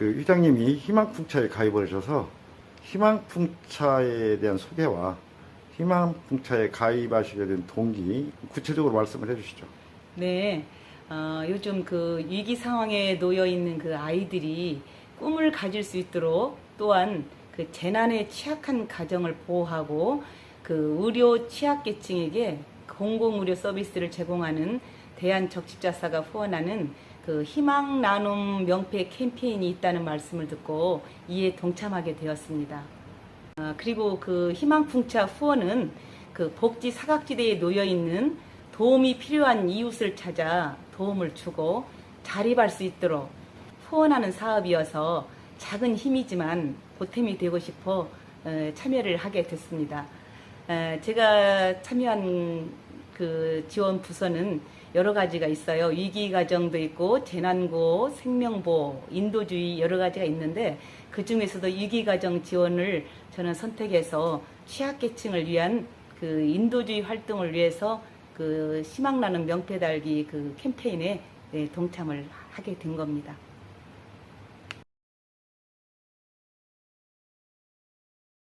그 회장님이 희망풍차에 가입을 하셔서 희망풍차에 대한 소개와 희망풍차에 가입하시게 된 동기 구체적으로 말씀을 해주시죠. 네, 어, 요즘 그 위기 상황에 놓여 있는 그 아이들이 꿈을 가질 수 있도록 또한 그 재난에 취약한 가정을 보호하고 그 의료 취약계층에게 공공의료 서비스를 제공하는 대한적십자사가 후원하는 그 희망 나눔 명패 캠페인이 있다는 말씀을 듣고 이에 동참하게 되었습니다. 아, 그리고 그 희망풍차 후원은 그 복지 사각지대에 놓여 있는 도움이 필요한 이웃을 찾아 도움을 주고 자립할 수 있도록 후원하는 사업이어서 작은 힘이지만 보탬이 되고 싶어 어, 참여를 하게 됐습니다. 에, 제가 참여한 그 지원 부서는 여러 가지가 있어요. 위기 가정도 있고 재난고, 생명보호, 인도주의 여러 가지가 있는데 그 중에서도 위기 가정 지원을 저는 선택해서 취약계층을 위한 그 인도주의 활동을 위해서 그 희망나는 명패 달기 그 캠페인에 네, 동참을 하게 된 겁니다.